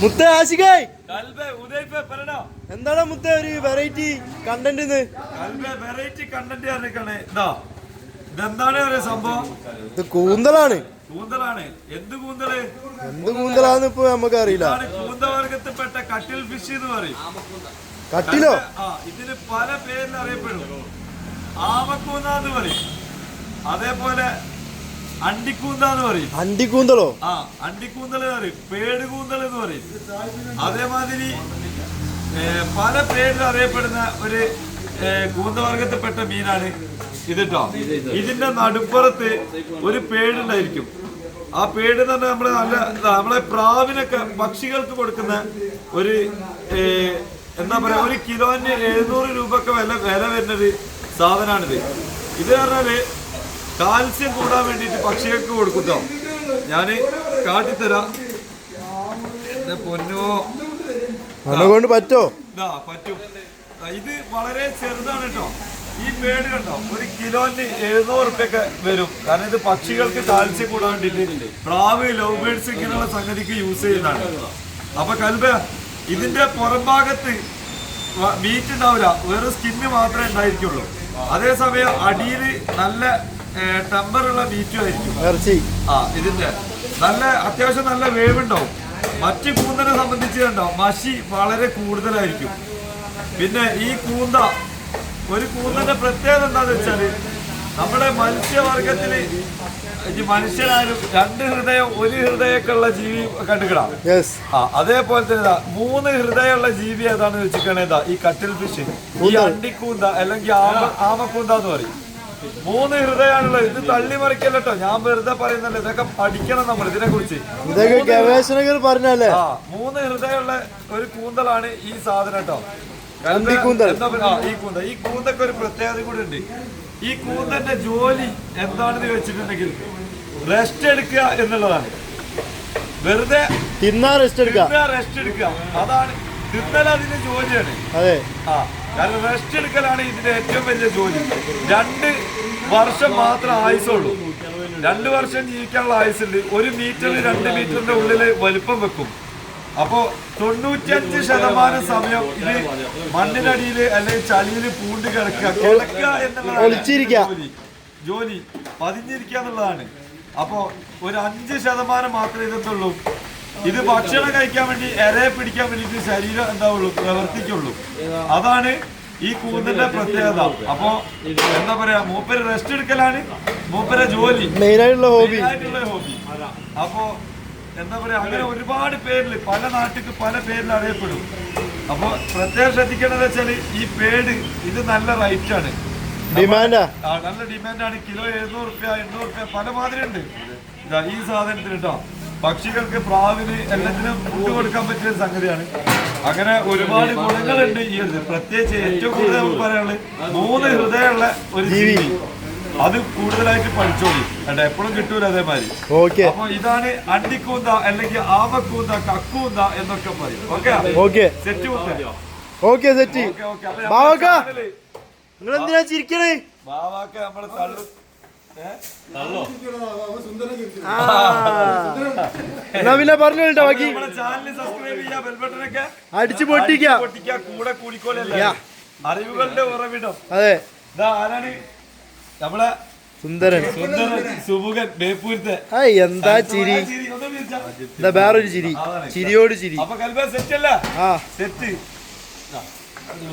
മുത്ത ആശികായ് എന്താണ് മുത്ത ഒരു വെറൈറ്റി കണ്ടന്റ് വെറൈറ്റി കണ്ടന്റ് ഇതെന്താണ് ഒരു സംഭവം? ഇത് കൂന്തലാണ് കൂന്തലാണ് എന്ത് കൂന്തൽ എന്ത് കൂന്തലാന്ന് ഇപ്പൊ നമുക്ക് അറിയില്ല ഇതാണ് കൂന്തവർഗത്തിൽപ്പെട്ട കട്ടിൽ ഫിഷ് എന്ന് പറയും. കട്ടിലോ? ഇതിന് പല പേരിൽ അറിയപ്പെടും. ആമക്കൂന്ന എന്ന് പറയും. അതേപോലെ അണ്ടിക്കൂന്ത എന്ന് പറയും. അണ്ടിക്കൂന്തലോ? ആ അണ്ടിക്കൂന്തൽ എന്ന് പറയും. പേടുകൂന്തൽ എന്ന് പറയും. അതേമാതിരി പല പേരിൽ അറിയപ്പെടുന്ന ഒരു കൂന്തവർഗത്തിൽപ്പെട്ട മീനാണ് ഇത് കേട്ടോ ഇതിന്റെ നടുപ്പുറത്ത് ഒരു പേടുണ്ടായിരിക്കും. ആ പേട് എന്ന് പറഞ്ഞാൽ നമ്മൾ നല്ല നമ്മളെ പ്രാവിനൊക്കെ പക്ഷികൾക്ക് കൊടുക്കുന്ന ഒരു എന്താ പറയാ ഒരു കിലോന് എഴുന്നൂറ് രൂപക്ക് വില വില വരുന്നൊരു സാധനമാണിത് ഇത് പറഞ്ഞാൽ കാൽസ്യം കൂടാൻ വേണ്ടിട്ട് പക്ഷികൾക്ക് കൊടുക്കുട്ടോ. ഞാൻ കാട്ടിത്തരാം. പൊന്നോ. കൊണ്ട് പറ്റോ? ഇതാ പറ്റും. ഇത് വളരെ ചെറുതാണ് കേട്ടോ. ഈ പേട് കണ്ടോ? ഒരു കിലോന് എഴുന്നൂറ് റുപ്യൊക്കെ വരും. കാരണം ഇത് പക്ഷികൾക്ക് കാൽസ്യം കൂടാൻ വേണ്ടിയിട്ട് പ്രാവ് ലവ് ബേഡ്സ് ഇങ്ങനെയുള്ള സംഗതിക്ക് യൂസ് ചെയ്യുന്നതാണ്. അപ്പൊ കൽബ ഇതിന്റെ പുറംഭാഗത്ത് മീറ്റ് ഉണ്ടാവില്ല. വെറും സ്കിന്ന് മാത്രമേ ഉണ്ടായിരിക്കുള്ളൂ. അതേസമയം അടിയിൽ നല്ല ടെമ്പറുള്ള മീറ്റും ആയിരിക്കും. ഇറച്ചി. ആ ഇതിന്റെ. നല്ല അത്യാവശ്യം നല്ല വേവ് ഉണ്ടാവും മറ്റ് കൂന്തനെ സംബന്ധിച്ച് കണ്ടോ മഷി വളരെ കൂടുതലായിരിക്കും. പിന്നെ ഈ കൂന്ത ഒരു കൂന്തന്റെ പ്രത്യേകത എന്താന്ന് വെച്ചാൽ നമ്മുടെ മത്സ്യവർഗത്തിൽ ഈ മനുഷ്യരായാലും രണ്ട് ഹൃദയം ഒരു ഹൃദയമൊക്കെ ഉള്ള ജീവി കണ്ടുകിടാം ആ അതേപോലെ തന്നെ മൂന്ന് ഹൃദയമുള്ള ജീവി ഏതാണെന്ന് വെച്ചിട്ടാണ് ഈ കട്ടിൽ ഫിഷ്. ഈ അണ്ടിക്കൂന്ത അല്ലെങ്കിൽ ആമ ആമക്കൂന്ത എന്ന് പറയും. മൂന്ന് ഹൃദയമാണുള്ളത് ഇത് തള്ളി മറിക്കല്ലോ ഞാൻ വെറുതെ പറയുന്നല്ലോ ഇതൊക്കെ പഠിക്കണം നമ്മൾ ഇതിനെ കുറിച്ച് ഇതൊക്കെ ഗവേഷണങ്ങൾ പറഞ്ഞല്ലേ? ആ മൂന്ന് ഹൃദയമുള്ള ഒരു കൂന്തലാണ് ഈ സാധനം കേട്ടോ ഈ കൂന്ത ഈ കൂന്തക്ക് ഒരു പ്രത്യേകത കൂടി ഉണ്ട്. ഈ കൂന്തന്റെ ജോലി എന്താണെന്ന് വെച്ചിട്ടുണ്ടെങ്കിൽ റെസ്റ്റ് എടുക്കുക എന്നുള്ളതാണ്. വെറുതെ റെസ്റ്റ് എടുക്കുക. അതാണ് തിന്നൽ അതിന്റെ ജോലിയാണ്. അതെ. ആ കാരണം റെസ്റ്റ് എടുക്കലാണ് ഇതിന്റെ ഏറ്റവും വലിയ ജോലി. രണ്ട് വർഷം മാത്രം ആയുസുള്ളൂ രണ്ട് വർഷം ജീവിക്കാനുള്ള ആയുസുണ്ട് ഒരു മീറ്ററിൽ രണ്ട് മീറ്ററിന്റെ ഉള്ളിൽ വലിപ്പം വെക്കും. അപ്പോ തൊണ്ണൂറ്റഞ്ച് ശതമാനം സമയം ഇത് മണ്ണിനടിയിൽ അല്ലെങ്കിൽ ചളിയിൽ പൂണ്ട് കിടക്കുക കിടക്കുക എന്നുള്ളതാണ് ജോലി. ജോലി. പതിഞ്ഞിരിക്കുക എന്നുള്ളതാണ്. അപ്പോ ഒരു അഞ്ച് ശതമാനം മാത്രമേ ഇതെത്തുള്ളൂ ഇത് ഭക്ഷണം കഴിക്കാൻ വേണ്ടി എരയെ പിടിക്കാൻ വേണ്ടി ശരീരം എന്താവുള്ളൂ? പ്രവർത്തിക്കുള്ളൂ. അതാണ് ഈ കൂന്തന്റെ പ്രത്യേകത. അപ്പോ എന്താ പറയാ മൂപ്പര് റെസ്റ്റ് എടുക്കലാണ് മൂപ്പരെ ജോലി. മെയിനായിട്ടുള്ള ഹോബി ആയിട്ടുള്ള ഹോബി അപ്പോ എന്താ പറയാ അങ്ങനെ ഒരുപാട് പേരിൽ പല നാട്ടിക്ക് പല പേരിൽ അറിയപ്പെടും. അപ്പൊ പ്രത്യേകം ശ്രദ്ധിക്കേണ്ടത് വെച്ചാൽ ഈ പേട് ഇത് നല്ല റൈറ്റ് ആണ്. ഡിമാൻഡാ നല്ല ഡിമാൻഡാണ് കിലോ എഴുന്നൂറ് റുപ്യ എണ്ണൂറ് റുപ്യ പല മാതിരി ഉണ്ട്. ഇതാ ഈ സാധനത്തിന് കേട്ടോ പക്ഷികൾക്ക് പ്രാവിന് എല്ലാത്തിനും ഫുഡ് കൊടുക്കാൻ പറ്റിയ സംഗതിയാണ്. അങ്ങനെ ഒരുപാട് ഗുണങ്ങളുണ്ട് ഈ ഒരു പ്രത്യേകിച്ച് ഏറ്റവും കൂടുതൽ നമുക്ക് പറയാനുള്ളത് മൂന്ന് ഹൃദയമുള്ള ഒരു ജീവി. അത് കൂടുതലായിട്ട് പഠിച്ചോളി. കേട്ടോ എപ്പോഴും കിട്ടൂല അതേമാതിരി. ഓക്കെ. അപ്പൊ ഇതാണ് അണ്ടിക്കൂന്ത അല്ലെങ്കിൽ ആമക്കൂന്ത കക്കൂന്ത എന്നൊക്കെ പറയും. Okay? Okay. Set okay set. നിങ്ങൾ എന്തിനാ ചിരിക്കണേ? ബാവാക്ക നമ്മൾ തള്ളു. തള്ളോ? ആ. എന്നാ പിന്നെ പറഞ്ഞു കേട്ടോ ബാക്കി. അടിച്ചു പൊട്ടിക്ക. കൂടെ കൂടിക്കോലല്ലേ അറിവുകളുടെ ഉറവിടം. അതെ. ആരാണ്? നമ്മളെ സുന്ദരൻ. സുമുഖൻ ബേപ്പൂരത്തെ. എന്താ ചിരി? എന്താ വേറൊരു ചിരി. ചിരിയോട് ചിരി. സെറ്റ് അല്ല? ആ. സെറ്റ്